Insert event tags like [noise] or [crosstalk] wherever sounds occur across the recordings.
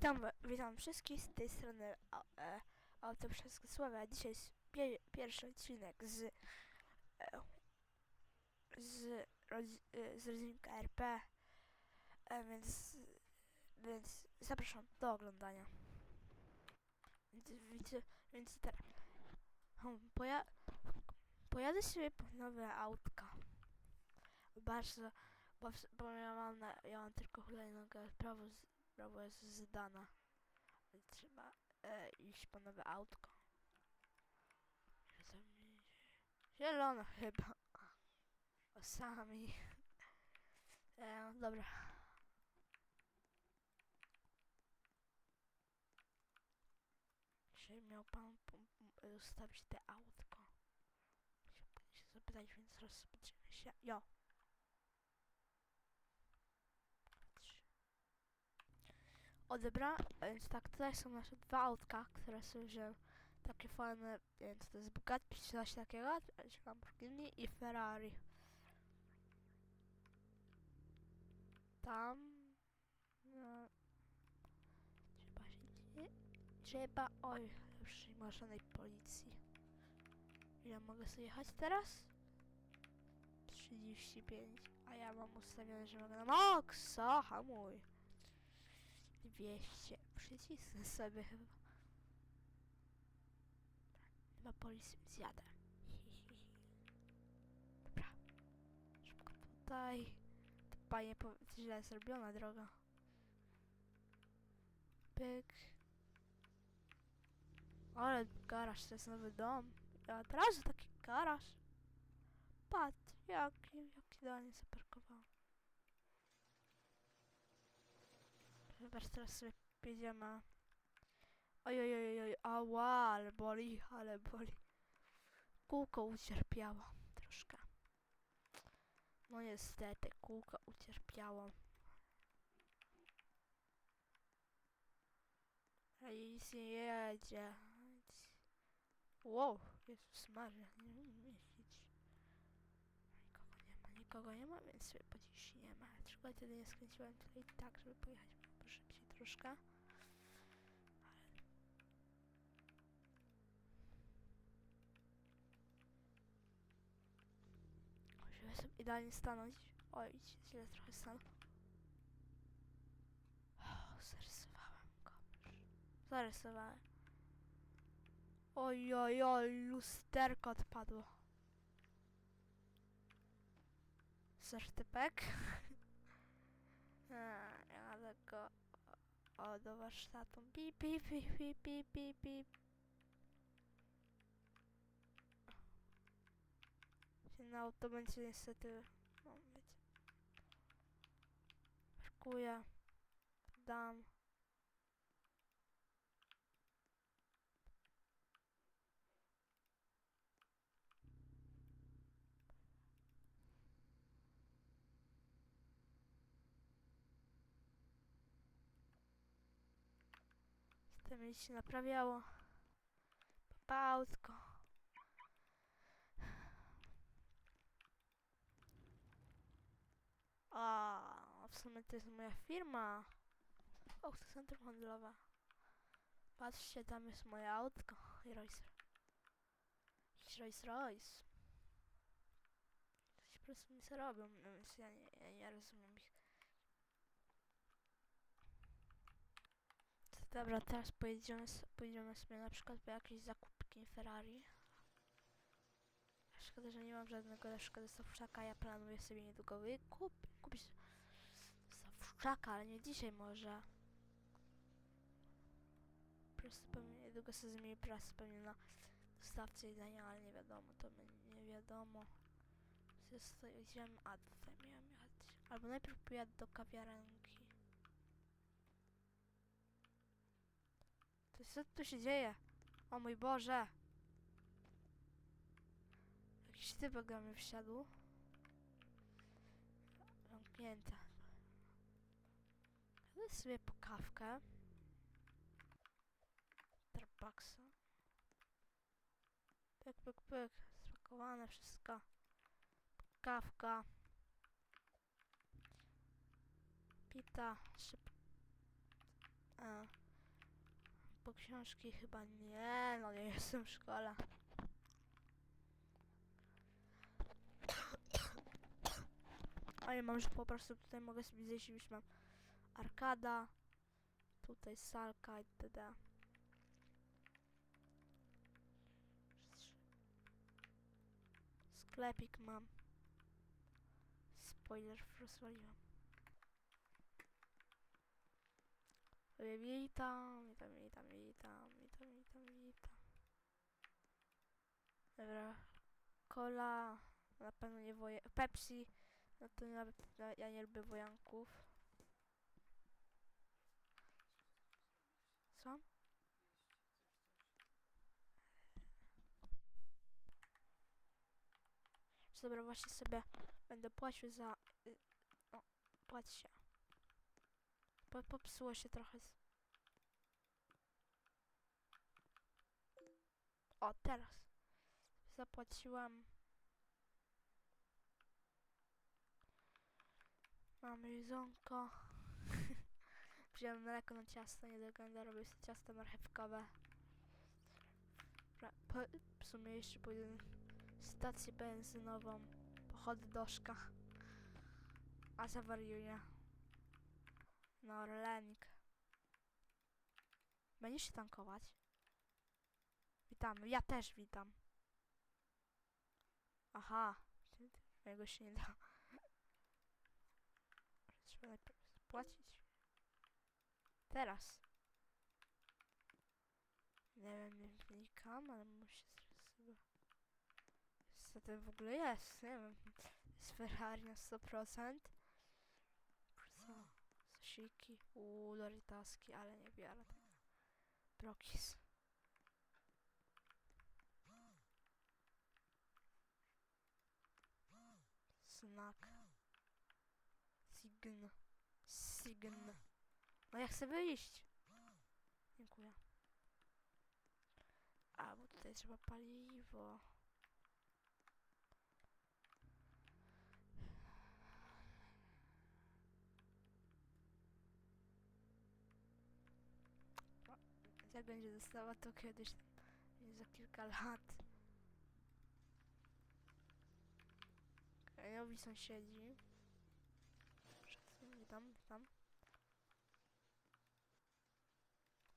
Witam, witam wszystkich z tej strony e, Auto przez Sławę. Dzisiaj jest pie, pierwszy odcinek z e, z, rodzi- e, z rodzinka RP, e, więc, więc zapraszam do oglądania. Więc, więc, teraz hmm, poja, pojadę sobie po nowe autka. Bardzo, bo, bo ja mam, na, ja mam tylko hulajnogę, prawo z, prawo jest zdana. Więc trzeba e, iść po nowe autko. Zielone chyba. [laughs] O sami. E, dobra. Jeżeli miał pan ustawić te autko. Się zapytać, więc rozpoczniemy się. Jo. Odebra, więc tak, tutaj są nasze dwa autka, które sobie wziąłem takie fajne, więc to jest Bugatti czy coś takiego, czy Lamborghini i Ferrari. Tam... No, trzeba się... Trzeba... Oj, już nie ma żadnej policji. Ile mogę sobie jechać teraz? 35, a ja mam ustawione, że mogę na maksa, hamuj. 200. Przycisnę sobie chyba. Chyba policji zjadę. [laughs] Dobra. Szybko tutaj. To panie źle zrobiona droga. Pyk. Ale garaż to jest nowy dom. Ja od razu taki garaż. Patrz, jaki, jaki idealnie zaparkowałem. Zobacz, teraz sobie jedziemy. Oj, oj, oj, ała, ale boli, ale boli. Kółko ucierpiało troszkę. No niestety, kółko ucierpiało. A nic nie jedzie. Wow, Jezus Maria, nie umiem jeździć. Nikogo nie ma, nikogo nie ma, więc sobie pociśniemy. Tylko wtedy nie skręciłem tutaj tak, żeby pojechać szybciej troszkę. Żeby sobie idealnie stanąć. Oj, źle trochę stanął. Zarysowałem go. Zarysowałem. Oj, oj, oj, lusterko odpadło. Certypek. Eee, [laughs] Jadę go o, do warsztatu. Pip, pip, pip, pip, pip, pip. Się na auto będzie niestety... No, wiecie. Parkuję. Dam. Chcę mi się naprawiało. Papautko. A, w sumie to jest moja firma. O, to centrum handlowe. Patrzcie, tam jest moje autko. I Royce. I Royce Royce. Coś po prostu mi robią, no więc ja nie, ja nie rozumiem ich. Dobra, teraz pojedziemy, pojedziemy sobie na przykład po jakieś zakupki Ferrari. Szkoda, że nie mam żadnego Sawczaka, ja planuję sobie niedługo wykup, kupić Sawczaka, ale nie dzisiaj może. Po prostu pewnie niedługo sobie zmieni pracę pewnie na dostawcy jedzenia, ale nie wiadomo, to nie wiadomo. Idziemy, a tutaj miałem jechać. Albo najpierw pojadę do kawiarenki. To co tu się dzieje? O mój Boże! Jakiś typek do mnie wsiadł. Zamknięte. Jadę sobie po kawkę. Starbucksa. Pyk, pyk, pyk. Spakowane wszystko. Kawka. Pita. Szyb... E. po książki chyba nie, no nie [laughs] jestem w szkole. [coughs] Ale mam, że po prostu tutaj mogę sobie zejść i już mam arkada, tutaj salka itd. Sklepik mam. Spoiler rozwaliłem. Witam, witam, witam, witam, witam, witam, witam. Dobra. Cola, na pewno nie woje... Pepsi, no to nawet no, ja nie lubię wojanków. Co? Dobra, właśnie sobie będę płacił za... Y, o, płać się. Po, popsuło się trochę. O, teraz. Zapłaciłam. Mamy jedzonko. [laughs] Wziąłem mleko na ciasto, nie do końca robię sobie ciasto marchewkowe. Po, w sumie jeszcze pójdę stację benzynową. Pochodzę doszka. A zawariuję. No, Orlenik. Będziesz się tankować? Witamy. Ja też witam. Aha. Mego się nie da. Trzeba najpierw zapłacić. Teraz. Nie wiem, nie wnikam, ale muszę sobie... Co to w ogóle jest? Nie wiem. Jest Ferrari na 100%. Co? Sosiki. Uuu, Doritaski, ale nie biorę tego. Brokis. Znak. Sign. Sign. No ja chcę wyjść. Dziękuję. A, bo tutaj trzeba paliwo. O, Jak będzie dostała to kiedyś, tam, za kilka lat. Krajowi sąsiedzi. Szacunek, witam, witam.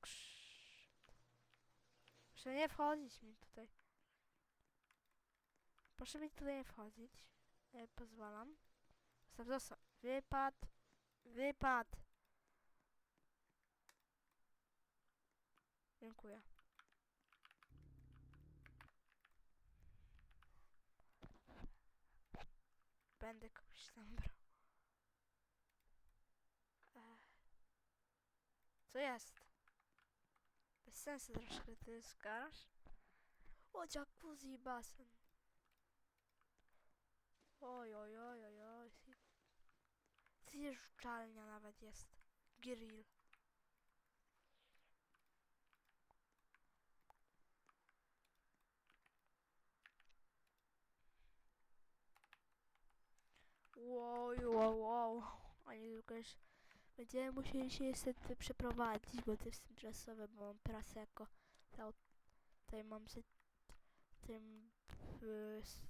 Krzyż. Proszę nie wchodzić mi tutaj. Proszę mi tutaj nie wchodzić. E, pozwalam. Zostaw, zostaw. Wypad. Wypad. Dziękuję. Będę kogoś tam. Co jest? Bez sensu troszkę ty jest garaż. O, jacuzzi i basen. Oj, oj, oj, oj, oj. Zjeżdżalnia nawet jest. Grill. Wow, wow, wow. Oni tylko już będziemy musieli się niestety przeprowadzić, bo to jest tymczasowe, bo mam prasę jako tutaj mam z tym y, z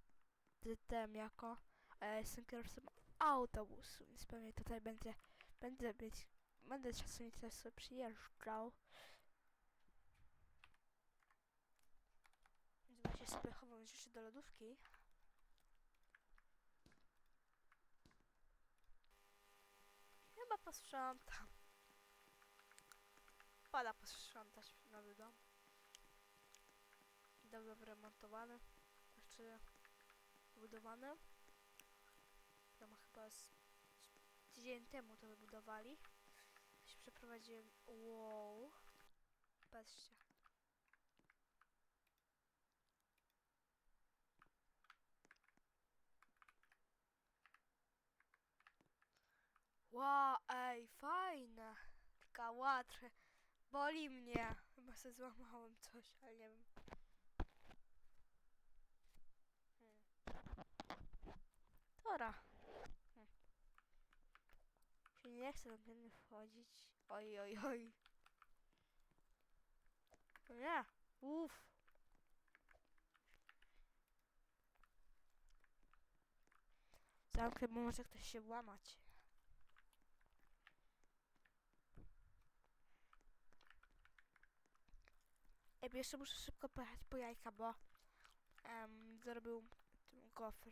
tym jako ja jestem kierowcą autobusu, więc pewnie tutaj będzie będę być będę czasami też sobie przyjeżdżał. Więc właśnie sobie chowam rzeczy do lodówki. Chyba posprzątam. Pada posprzątać nowy dom. Dobrze wyremontowany. Znaczy wybudowany. Tam chyba z, z tydzień temu to wybudowali. Się przeprowadziłem. Wow. Patrzcie. Wow, ej, fajne. Taka łatwe. Boli mnie. Chyba sobie złamałem coś, ale nie wiem. Hmm. Dobra. Hmm. Nie chcę do mnie wchodzić. Oj, oj, oj. Nie, uff. Zamknę, bo może ktoś się włamać. Jeszcze muszę szybko pojechać po jajka, bo um, zrobił gofr.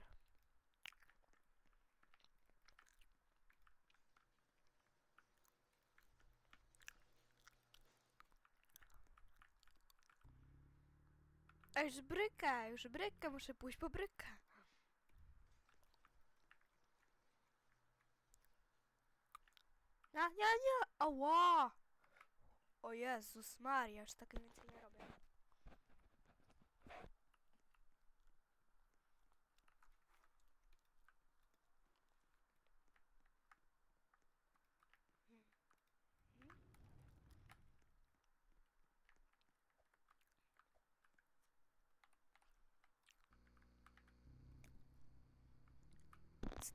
Ej, już bryka, już bryka, muszę pójść po brykę. Nie, nie, nie, ała! O Jezus Maria, już tak więcej nie robię.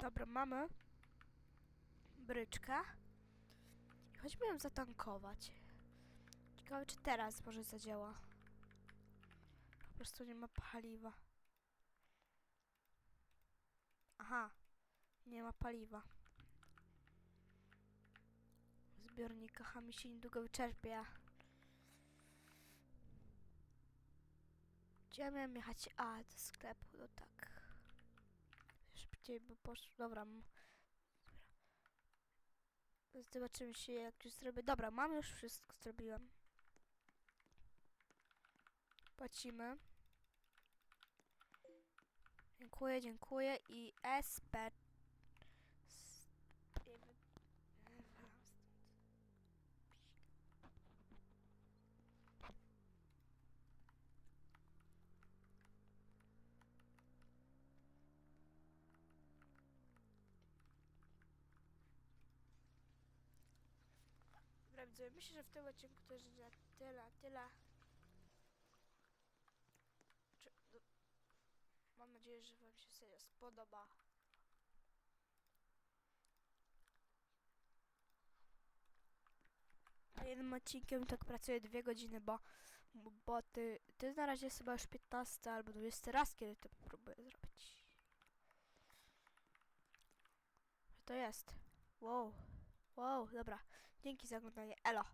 Dobra, mamy bryczkę. Chodźmy ją zatankować. Ciekawe, czy teraz może zadziała. Po prostu nie ma paliwa. Aha, nie ma paliwa. Zbiornika mi się niedługo wyczerpie. Gdzie ja miałem jechać? A, do sklepu, no tak. Szybciej by poszło. Dobra. Zobaczymy się jak już zrobię. Dobra, mam już wszystko, zrobiłem. Płacimy. Dziękuję, dziękuję i SP. Dobra, widzowie, myślę, że w tym odcinku to już na tyle, tyle. Czy, no, mam nadzieję, że wam się serio spodoba. A jednym odcinkiem tak pracuję dwie godziny, bo, bo ty, ty na razie jest chyba już 15 albo 20 raz, kiedy to próbuję zrobić. To jest? Wow. Wow, dobra. Dzięki za oglądanie. Elo.